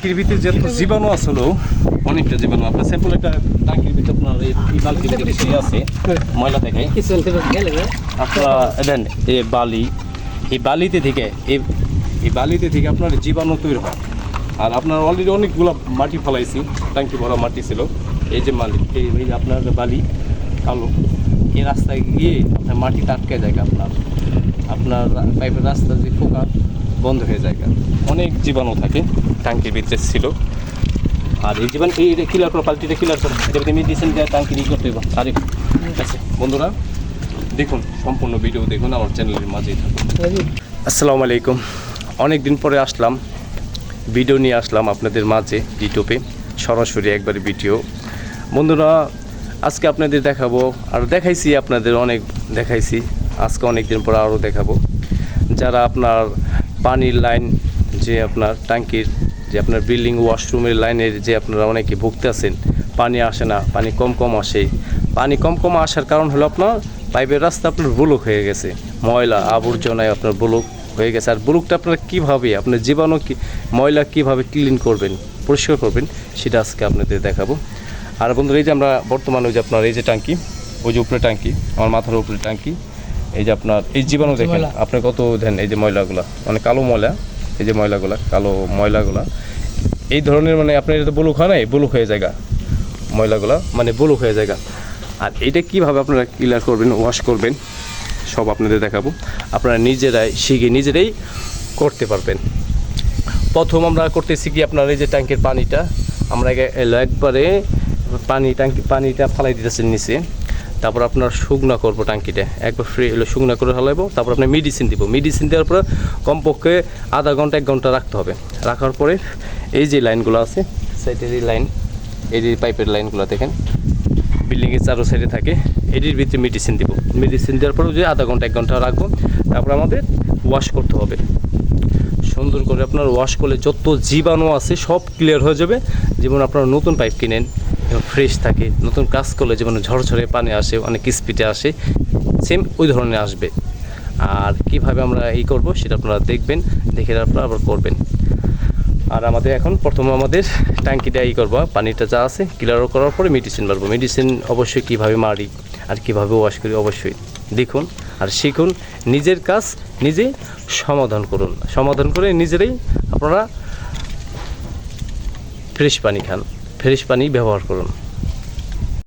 ট্যাঙ্কির ভিতরে যত জীবাণু আসলো অনেকটা জীবাণু আপনার স্যাম্পল একটা ট্যাঙ্কির ভিতরে আপনার এই বালতির ভিতরে আছে ময়লা দেখাই আপনারা দেন এই বালি এই বালিতে থেকে এই বালিতে থেকে আপনার জীবাণু তৈরি হয়। আর আপনার অলরেডি অনেকগুলো মাটি ফলাইছি ট্যাঙ্কি ভরা মাটি ছিল। এই যে মালি এই যে আপনার বালি কালো এই রাস্তায় গিয়ে আপনার মাটিটা আটকে যায় আপনার। আপনার পাইপের রাস্তা যে ফোকা বন্ধ হয়ে যায় অনেক জীবাণু থাকে, ট্যাঙ্কির ভিতরে ছিল। আর এই জীবাণু, এই ক্লিয়ার করো পাল্টিটা ক্লিয়ার করো এটা মেডিসিন দেওয়া ট্যাঙ্কি ই করতে হবে। আরে ঠিক আছে বন্ধুরা, দেখুন, সম্পূর্ণ ভিডিও দেখুন, আমার চ্যানেলের মাঝেই থাকুন। আসসালামু আলাইকুম। অনেক দিন পরে আসলাম ভিডিও নিয়ে আসলাম আপনাদের মাঝে ইউটিউবে সরাসরি একবারে ভিডিও বন্ধুরা, আজকে আপনাদের দেখাবো, আর দেখাইছি আপনাদের অনেক, দেখাইছি, আজকে অনেক দিন পরে আরও দেখাবো। যারা আপনার পানির লাইন যে আপনার ট্যাঙ্কির, যে আপনার বিল্ডিং ওয়াশরুমের লাইনের যে আপনারা অনেকে ভুগতে আছেন পানি আসে না, পানি কম কম আসে। পানি কম কম আসার কারণ হলো আপনার পাইপের রাস্তা আপনার বুলক হয়ে গেছে। ময়লা, আবর্জনায় আপনার বুলক হয়ে গেছে। আর বুলকটা আপনারা কীভাবে, আপনার জীবাণু কি, ময়লা কীভাবে ক্লিন করবেন, পরিষ্কার করবেন, সেটা আজকে আপনাদের দেখাবো। আর বন্ধুরা, এই যে আমরা বর্তমানে ওই যে আপনার এই যে ট্যাঙ্কি, ওই যে উপরে ট্যাঙ্কি, আমার মাথার উপরে ট্যাঙ্কি এই যে আপনার এই জীবাণু দেখেন। আপনি কত দেন এই যে ময়লাগুলা? মানে কালো ময়লা এই যে ময়লাগুলা কালো ময়লাগুলা। এই ধরনের মানে আপনার এটা বুলুক হয় নাই বুলুক হয়ে জায়গা ময়লাগুলা মানে বুলুক হয়ে জায়গা আর এইটা কীভাবে আপনারা ক্লিয়ার করবেন ওয়াশ করবেন সব আপনাদের দেখাবো। আপনারা নিজেরাই শিখে নিজেরাই করতে পারবেন। প্রথম আমরা করতেছি কি আপনার এই যে ট্যাঙ্কের পানিটা আমরা একবারে পানি ট্যাঙ্কি পানিটা ফালাই দিতেছেন নিচে। তারপর আপনার শুকনা করব ট্যাঙ্কিটা একবার ফ্রি হলে শুকনা করে ফেলাইবো, তারপর আপনার মেডিসিন দিব। মেডিসিন দেওয়ার পরে কমপক্ষে আধা ঘণ্টা, এক ঘণ্টা রাখতে হবে। রাখার পরে এই যে লাইনগুলো আছে সাইডের এই লাইন, এই পাইপের লাইনগুলো দেখেন বিল্ডিংয়ের চারো সাইডে থাকে, এটির ভিতরে মেডিসিন দিব। মেডিসিন দেওয়ার পরে যে আধা ঘণ্টা, এক ঘণ্টা রাখব, তারপর আমাদের ওয়াশ করতে হবে। সুন্দর করে আপনার ওয়াশ করলে যত জীবাণু আছে সব ক্লিয়ার হয়ে যাবে। যেমন আপনারা নতুন পাইপ কিনেন ফ্রেশ থাকে, নতুন কাজ করলে যেমন ঝরঝরে পানি আসে, অনেক স্পিডে আসে সেম ওই ধরনের আসবে। আর কীভাবে আমরা এই করব সেটা আপনারা দেখবেন, দেখে আপনারা আবার করবেন। আর আমাদের এখন প্রথমে আমাদের ট্যাঙ্কিটা ই করব, পানিটা যা আছে ক্লিয়ার করার পরে মেডিসিন মারবো মেডিসিন অবশ্যই কীভাবে মারি আর কীভাবে ওয়াশ করি অবশ্যই দেখুন আর শিখুন, নিজের কাজ নিজে সমাধান করুন। সমাধান করে নিজেরাই আপনারা ফ্রেশ পানি খান। ফ্রেশ পানি ব্যবহার করুন।